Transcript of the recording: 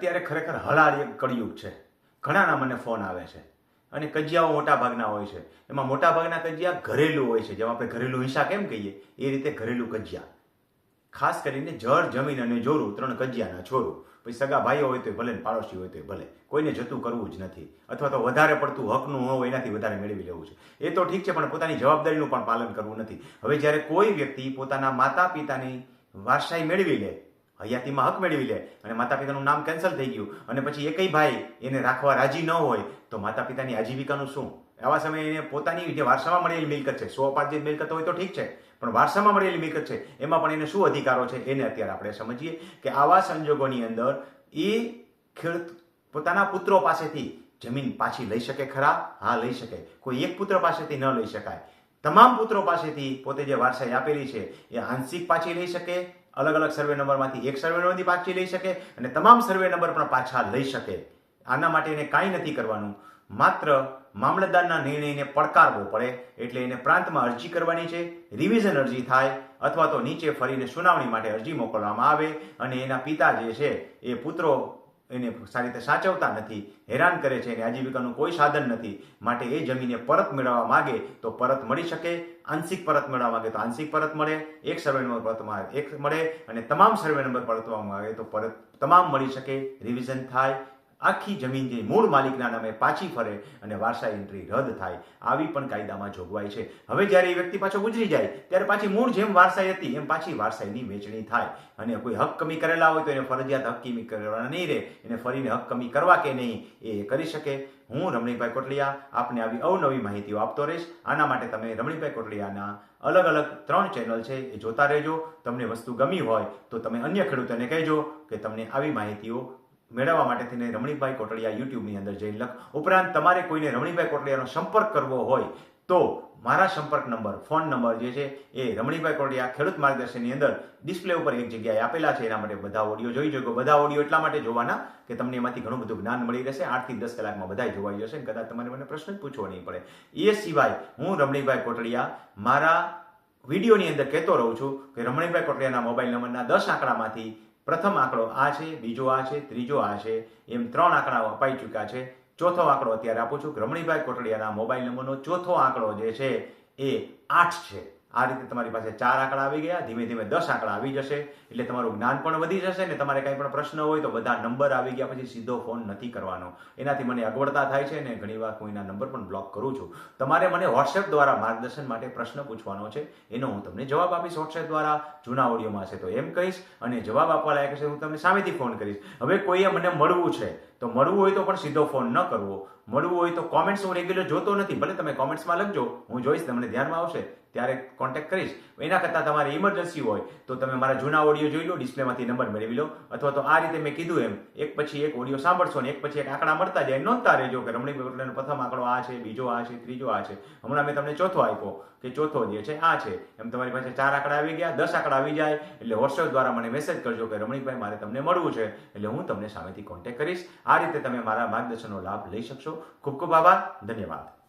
અત્યારે ખરેખર હલાળ એક કળિયુગ છે. ઘણાના મને ફોન આવે છે. અને કજિયાઓ મોટા ભાગના હોય છે. એમાં મોટાભાગના કજિયા ઘરેલું હોય છે. જેમ આપણે ઘરેલું હિંસા કેમ કહીએ? એ રીતે ઘરેલું કજિયા. ખાસ કરીને જળ, જમીન અને જોરું, ત્રણ કજિયાના છોરું પછી સગા ભાઈઓ હોય તો ભલે પાડોશી હોય તો ભલે. કોઈને જતું કરવું જ નથી. અથવા તો વધારે પડતું હકનું હોવું એનાથી વધારે મેળવી લેવું છે. એ તો ઠીક છે, પણ પોતાની જવાબદારીનું પણ પાલન કરવું નથી. હવે જ્યારે કોઈ વ્યક્તિ પોતાના માતા પિતાની વારસાઈ મેળવી લે હયાતીમાં હક મેળવી લે. અને માતા પિતાનું નામ કેન્સલ થઈ ગયું. અને પછી એકય ભાઈ એને રાખવા રાજી ન હોય, તો માતા પિતાની આજીવિકાનું શું? આવા સમયે એને પોતાની જે વારસામાં મળેલી મિલકત છે, સો અપાર્જિત મિલકત હોય તો ઠીક છે, પણ વારસામાં મળેલી મિલકત છે, એમાં પણ એને શું અધિકારો છે, એને અત્યારે આપણે સમજીએ કે આવા સંજોગોની અંદર એ ખેડૂત પોતાના પુત્રો પાસેથી જમીન પાછી લઈ શકે ખરા? હા, લઈ શકે. કોઈ એક પુત્ર પાસેથી ન લઈ શકાય. તમામ પુત્રો પાસેથી પોતે જે વારસાઈ આપેલી છે, એ આંશિક પાછી લઈ શકે? અલગ અલગ સર્વે નંબરમાંથી એક સર્વે નંબરથી પાછી લઈ શકે અને તમામ સર્વે નંબર પણ પાછા લઈ શકે. આના માટે એને કાંઈ નથી કરવાનું. માત્ર મામલતદારના નિર્ણયને પડકારવો પડે એટલે એને પ્રાંતમાં અરજી કરવાની છે રિવિઝન અરજી થાય અથવા તો નીચે ફરીને સુનાવણી માટે અરજી મોકલવામાં આવે અને એના પિતા જે છે એ પુત્રો એને સારી રીતે સાચવતા નથી, હેરાન કરે છે અને આજીવિકાનું કોઈ સાધન નથી. માટે એ જમીને પરત મેળવવા માગે તો પરત મળી શકે. આંશિક પરત મેળવવા માગે તો આંશિક પરત મળે. એક સર્વે નંબર પરત એક મળે. અને તમામ સર્વે નંબર પરતવા માગે તો પરત, તમામ મળી શકે. રિવિઝન થાય. આખી જમીન જે મૂળ માલિકના નામે પાછી ફરે અને વારસા એન્ટ્રી રદ થાય, આવી પણ કાયદામાં જોગવાઈ છે. હવે જ્યારે એ વ્યક્તિ પાછો ગુજરી જાય, ત્યારે પાછી મૂળ જેમ વારસાઈ હતી, એમ પાછી વારસાઈની વેચણી થાય. અને કોઈ હક કમી કરેલા હોય તો એને ફરજિયાત હક કમી કરવાના નહીં રહે. એને ફરીને હક કમી કરવા કે નહીં, એ કરી શકે. હું રમણીભાઈ કોટલિયા, આપને આવી અવનવી માહિતીઓ આપતો રહીશ. આના માટે તમે રમણીભાઈ કોટલિયાના અલગ અલગ ત્રણ ચેનલ છે, એ જોતા રહેજો. તમને વસ્તુ ગમી હોય, તો તમે અન્ય ખેડૂતોને કહેજો કે તમને આવી માહિતીઓ મેળવવા માટે થઈને રમણીકભાઈ કોટડિયા યુટ્યુબની અંદર જઈને લખ. ઉપરાંત તમારે કોઈને રમણીકભાઈ કોટડિયાનો સંપર્ક કરવો હોય તો મારા સંપર્ક નંબર, ફોન નંબર જે છે એ રમણીભાઈ કોટડિયા ખેડૂત માર્ગદર્શનની અંદર ડિસ્પ્લે ઉપર એક જગ્યાએ આપેલા છે. એના માટે બધા ઓડિયો જોઈ જોજો બધા ઓડિયો એટલા માટે જોવાના કે તમને એમાંથી ઘણું બધું જ્ઞાન મળી રહેશે. આઠથી દસ કલાકમાં બધા જોવાઈ જશે કદાચ તમારે મને પ્રશ્ન પૂછવો નહીં પડે. એ સિવાય હું રમણીભાઈ કોટડિયા મારા વિડીયોની અંદર કહેતો રહું છું કે રમણીભાઈ કોટડિયાના મોબાઈલ નંબરના દસ આંકડામાંથી પ્રથમ આંકડો આ છે, બીજો આ છે, ત્રીજો આ છે, એમ ત્રણ આંકડાઓ અપાઈ ચૂક્યા છે. ચોથો આંકડો અત્યારે આપું છું. રમણીભાઈ કોટડિયાના મોબાઈલ નંબરનો ચોથો આંકડો જે છે, એ આઠ છે. આ રીતે તમારી પાસે ચાર આંકડા આવી ગયા, ધીમે ધીમે દસ આંકડા આવી જશે, એટલે તમારું જ્ઞાન પણ વધી જશે ને તમારે કંઈ પણ પ્રશ્ન હોય તો બધા નંબર આવી ગયા પછી સીધો ફોન નથી કરવાનો. એનાથી મને અગવડતા થાય છે ને ઘણીવાર કોઈના નંબર પણ બ્લોક કરું છું. તમારે મને વોટ્સએપ દ્વારા માર્ગદર્શન માટે પ્રશ્ન પૂછવાનો છે, એનો હું તમને જવાબ આપીશ વોટ્સએપ દ્વારા, જૂના ઓડિયોમાં છે તો એમ કહીશ અને જવાબ આપવા લાયક છે હું તમને સામેથી ફોન કરીશ. હવે કોઈએ મને મળવું છે તો મળવું હોય તો પણ સીધો ફોન ન કરવો. મળવું હોય તો કોમેન્ટ્સ હું રેગ્યુલર જોતો નથી. ભલે તમે કોમેન્ટ્સમાં લખજો, હું જોઈશ, તમને ધ્યાનમાં આવશે, ત્યારે કોન્ટેક્ટ કરીશ. એના કરતાં તમારે ઇમરજન્સી હોય, તો તમે મારા જૂના ઓડિયો જોઈ લો, ડિસ્પ્લેમાંથી નંબર મેળવી લો. અથવા તો આ રીતે મેં કીધું એમ, એક પછી એક ઓડિયો સાંભળશો ને એક પછી એક આંકડા મળતા જાય, નોંધતા રહેજો કે રમણીક પટેલનો પ્રથમ આંકડો આ છે, બીજો આ છે, ત્રીજો આ છે. હમણાં મેં તમને ચોથો આપ્યો કે ચોથો જે છે, આ છે. એમ તમારી પાસે ચાર આંકડા આવી ગયા, દસ આંકડા આવી જાય, એટલે વોટ્સએપ દ્વારા મને મેસેજ કરજો કે રમણીકભાઈ, મારે તમને મળવું છે. એટલે હું તમને સામેથી કોન્ટેક્ટ કરીશ. આ રીતે તમે મારા માર્ગદર્શનનો લાભ લઈ શકશો. ખૂબ ખૂબ આભાર. ધન્યવાદ.